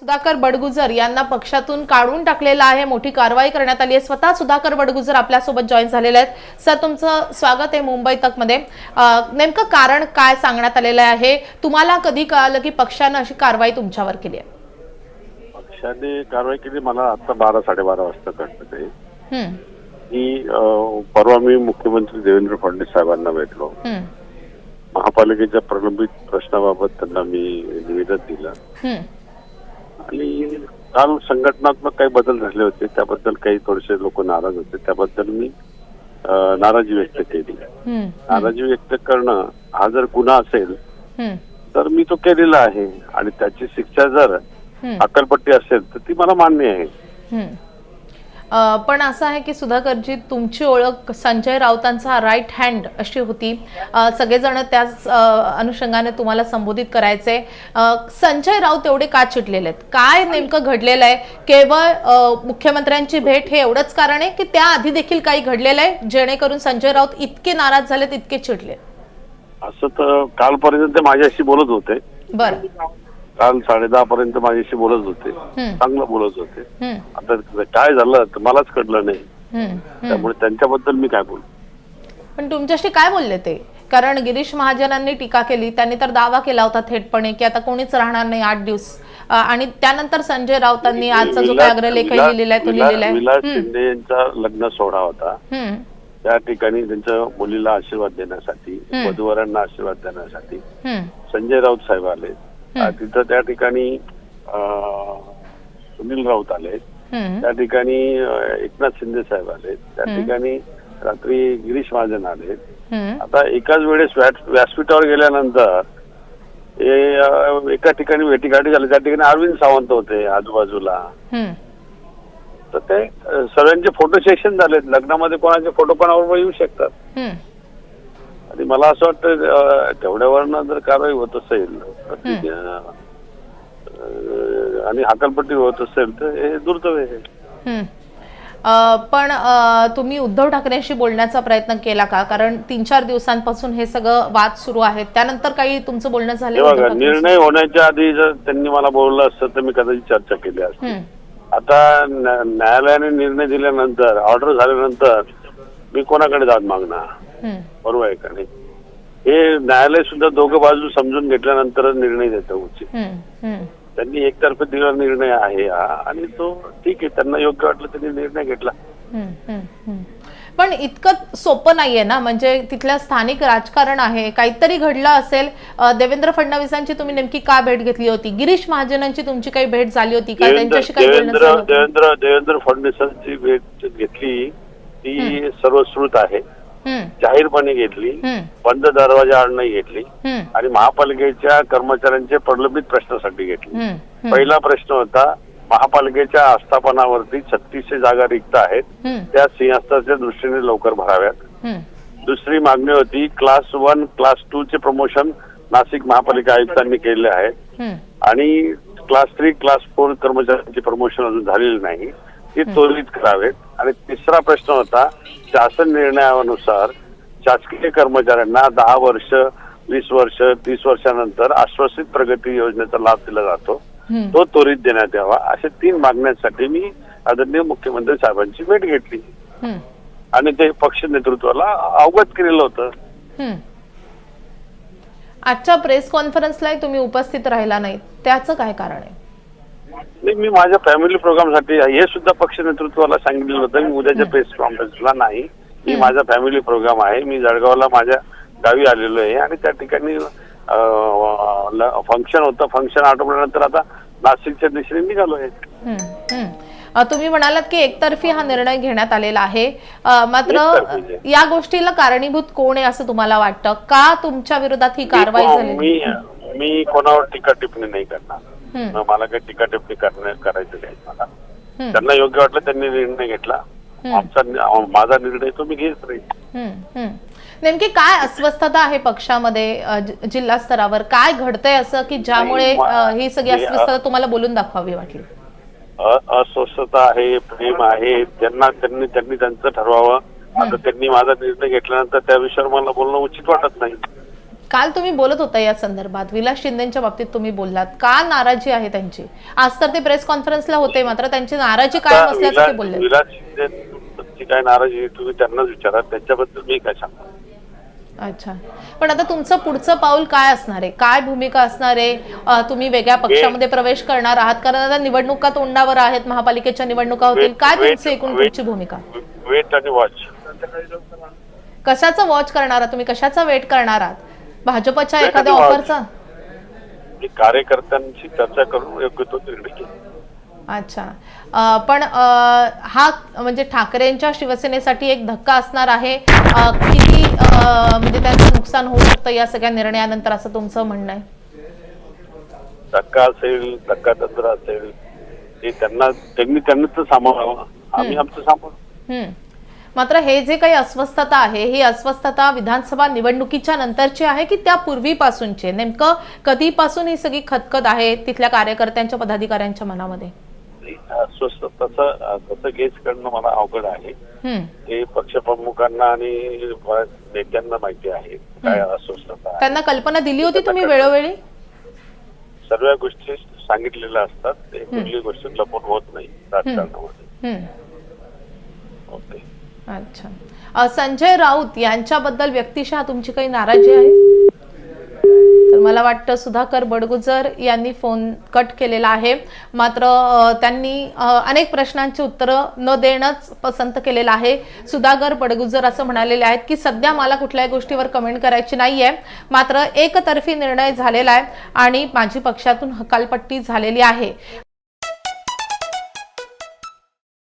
सुधाकर बडगुजर यांना पक्षातून काढून टाकलेलं आहे. मोठी कारवाई करण्यात आली आहे. स्वतः सुधाकर बडगुजर आपल्यासोबत जॉईन झालेले आहेत. सर तुमचं स्वागत आहे मुंबई तकमध्ये नेमकं कारण काय सांगण्यात आलेलं आहे? तुम्हाला कधी कळालं की पक्षानं अशी कारवाई तुमच्यावर केली आहे? पक्षाने कारवाई केली. मला आता बारा साडेबारा वाजता कळतं की परवा मी मुख्यमंत्री देवेंद्र फडणवीस साहेबांना भेटलो. महापालिकेच्या प्रलंबित प्रश्नाबाबत त्यांना मी निवेदन दिलं. आणि काल संघटनात्मक काही बदल झाले होते त्याबद्दल काही थोडेसे लोक नाराज होते. त्याबद्दल मी नाराजी व्यक्त केली. नाराजी व्यक्त करणं हा जर गुन्हा असेल तर मी तो केलेला आहे. आणि त्याची शिक्षा जर. अकलपट्टी असेल तर ती मला मान्य आहे. पण असं आहे की सुधाकरजी तुमची ओळख संजय राऊतांचा राईट हँड अशी होती. सगळेजण त्याच अनुषंगाने तुम्हाला संबोधित करायचे. संजय राऊत एवढे का चिडलेले आहेत? काय नेमकं घडलेलं आहे? केवळ मुख्यमंत्र्यांची भेट हे एवढंच कारण आहे की त्याआधी देखील काही घडलेलं आहे? जेणेकरून संजय राऊत इतके नाराज झालेत इतके चिडले असं तर कालपर्यंत माझ्याशी बोलत होते. बरं. काल साडेदहा पर्यंत माझ्याशी बोलत होते. चांगलं बोलत होते. आता काय झालं तर मलाच कळलं नाही. त्यामुळे त्यांच्याबद्दल मी काय बोलू? पण तुमच्याशी काय बोलले ते? कारण गिरीश महाजनांनी टीका केली त्यांनी तर दावा केला होता थेटपणे की आता कोणीच राहणार नाही आठ दिवस. आणि त्यानंतर संजय राऊतांनी आजचा जो काय अग्रलेखही विलास- लिहिलेला आहे तो लिहिलेला आहे शिंदे यांचा लग्न सोहळा होता. त्या ठिकाणी त्यांच्या मुलीला आशीर्वाद देण्यासाठी. वधूवरांना आशीर्वाद देण्यासाठी संजय राऊत साहेब आले. तिथं त्या ठिकाणी सुनील राऊत आले. त्या ठिकाणी एकनाथ शिंदे साहेब आले. त्या. ठिकाणी रात्री गिरीश महाजन आले. आता एकाच वेळेस व्यास- व्यासपीठावर गेल्यानंतर एका ठिकाणी भेटीगाठी झाली. त्या ठिकाणी अरविंद सावंत होते आजूबाजूला. तर ते सर्वांचे फोटो सेशन झालेत. लग्नामध्ये कोणाचे फोटो कोणाबरोबर येऊ शकतात. आणि मला असं वाटतं तेवढ्यावरनं जर कारवाई होत असेल आणि हाकलपट्टी होत असेल तर हे दुर्दैव आहे. पण तुम्ही उद्धव ठाकरेंशी बोलण्याचा प्रयत्न केला का? कारण तीन चार दिवसांपासून हे सगळं वाद सुरू आहेत. त्यानंतर काही तुमचं बोलणं झालं? निर्णय होण्याच्या आधी जर त्यांनी मला बोललं असतं तर मी कदाचित चर्चा केली असती. आता न्या- न्यायालयाने निर्णय दिल्यानंतर ऑर्डर झाल्यानंतर मी कोणाकडे जात मागणार? बरोबर आहे का नाही? हे न्यायालय सुद्धा दोघं बाजू समजून घेतल्यानंतर निर्णय देतं उचित. त्यांनी एकतर्फे दिलेला निर्णय आहे हा आणि तो ठीक आहे त्यांना योग्य वाटलं त्यांनी निर्णय घेतला. पण इतकं सोपं नाहीये ना? म्हणजे तिथलं स्थानिक राजकारण आहे काहीतरी घडलं असेल. देवेंद्र फडणवीसांची तुम्ही नेमकी का भेट घेतली होती? गिरीश महाजनांची तुमची काही भेट झाली होती का? देवेंद्र त्यांच्याशी काही देवेंद्र? देवेंद्र देवेंद्र फडणवीसांची भेट घेतली ती सर्वश्रुत आहे. जाहीरपणे घेतली बंद दरवाजा नाही घेतली आणि महापालिकेच्या कर्मचाऱ्यांचे प्रलंबित प्रश्नासाठी घेतली. पहिला प्रश्न होता महापालिकेच्या आस्थापनावरती छत्तीसशे जागा रिक्त आहेत. त्या सिंहस्थाच्या दृष्टीने लवकर भराव्यात. दुसरी मागणी होती क्लास वन क्लास टू चे प्रमोशन नाशिक महापालिका आयुक्तांनी केले आहे. आणि क्लास थ्री क्लास फोर कर्मचाऱ्यांचे प्रमोशन अजून झालेले नाही. ते त्वरित करावेत. आणि तिसरा प्रश्न होता शासन निर्णयानुसार शासकीय कर्मचाऱ्यांना दहा वर्ष वीस वर्ष तीस वर्षानंतर आश्वासित प्रगती योजनेचा लाभ दिला जातो. तो त्वरित देण्यात यावा अशा तीन मागण्यांसाठी मी आदरणीय मुख्यमंत्री साहेबांची भेट घेतली. आणि ते पक्ष नेतृत्वाला अवगत केलेलं होतं. आजच्या प्रेस कॉन्फरन्सलाही तुम्ही उपस्थित राहिला नाही त्याचं काय कारण आहे? नाही मी माझ्या फॅमिली प्रोग्रामसाठी हे सुद्धा पक्ष नेतृत्वाला सांगितलं होतं. मी उद्याच्या प्रेस कॉन्फरन्सला नाही. मी माझा फॅमिली प्रोग्राम आहे. मी जळगावला माझ्या गावी आलेलो आहे आणि त्या ठिकाणी फंक्शन होतं. फंक्शन आटोपल्यानंतर आता नाशिकच्या दिशेने निघालो आहे. तुम्ही म्हणालात की एकतर्फी हा निर्णय घेण्यात आलेला आहे. मात्र. या गोष्टीला कारणीभूत कोण आहे असं तुम्हाला वाटतं? का तुमच्या विरोधात ही कारवाई झाली मी- मी कोणावर टीका टिप्पणी नाही करणार. हम्म, मला काही टीका टिप्पणी करायचं नाही मला. त्यांना योग्य वाटलं त्यांनी निर्णय घेतला. आमचा माझा निर्णय तो मी घेत राहील. नेमकी काय अस्वस्थता आहे पक्षामध्ये जिल्हा स्तरावर? काय घडतंय असं की ज्यामुळे ही सगळी अस्वस्थता तुम्हाला बोलून दाखवावी वाटली? अस्वस्थता आहे प्रेम आहे. त्यांना त्यांनी त्यांनी त्यांचं ठरवावं. आता त्यांनी माझा निर्णय घेतल्यानंतर त्या विषयावर मला बोलणं उचित वाटत नाही. काल तुम्ही बोलत होता या संदर्भात. विलास शिंदेच्या बाबतीत तुम्ही बोललात. का नाराजी आहे त्यांची? आज तर ते प्रेस कॉन्फरन्सला होते मात्र त्यांची नाराजी काय ते विलास बोलले. विलास शिंदेची काय नाराजी तुम्ही त्यांनाच विचारा. त्याच्याबद्दल मी काय सांगतो अच्छा. पण आता तुमचं पुढचं पाऊल काय असणार आहे? काय भूमिका असणार आहे? तुम्ही वेगळ्या पक्षामध्ये प्रवेश करणार आहात? कारण आता निवडणुका तोंडावर आहेत. महापालिकेच्या निवडणुका होतील. काय तुमची एकूण. पुढची भूमिका? वेट आणि वॉच कशाचं वॉच करणार आहात तुम्ही? कशाचा वेट करणार आहात? भाजपच्या एखाद्या. ऑफरचा कार्यकर्त्यांशी चर्चा करून योग्य तो निर्णय घेईन. अच्छा. पण हा म्हणजे ठाकरेंच्या शिवसेनेसाठी एक धक्का असणार आहे. किती म्हणजे त्यांचं नुकसान होऊ शकतं या सगळ्या निर्णयानंतर असं तुमचं म्हणणं आहे? धक्का असेल धक्का तंत्र असेल. ते त्यांना त्यांनी त्यांनाच सांभाळावं आम्ही आमचं सांभाळू हम्म. मात्र हे जे काही अस्वस्थता आहे ही अस्वस्थता विधानसभा निवडणुकीच्या नंतरची आहे की त्या पूर्वीपासूनची? आहे? नेमकं कधीपासून ही सगळी खतखत आहे तिथल्या कार्यकर्त्यांच्या पदाधिकाऱ्यांच्या मनामध्ये? तसं तसं गेस करणं मला अवघड आहे. ते पक्षप्रमुखांना आणि नेत्यांना माहिती आहे काय अस्वस्थता त्यांना कल्पना दिली होती तुम्ही वेळोवेळी? सर्व गोष्टी सांगितलेल्या असतात. ते कुठली गोष्ट लपून होत नाही राजकारणामध्ये. ओके. अच्छा. संजय राऊत यांच्याबद्दल व्यक्तिशः तुमची काही नाराजी आहे? तर मला वाटतं सुधाकर बडगुजर यांनी फोन कट केलेला आहे. मात्र त्यांनी अनेक प्रश्नांची उत्तरं न देणंच पसंत केलेलं आहे. सुधाकर बडगुजर असं म्हणालेले आहेत की सध्या मला कुठल्याही गोष्टीवर कमेंट करायची नाही आहे मात्र एकतर्फी निर्णय झालेला आहे आणि माझी पक्षातून हकालपट्टी झालेली आहे.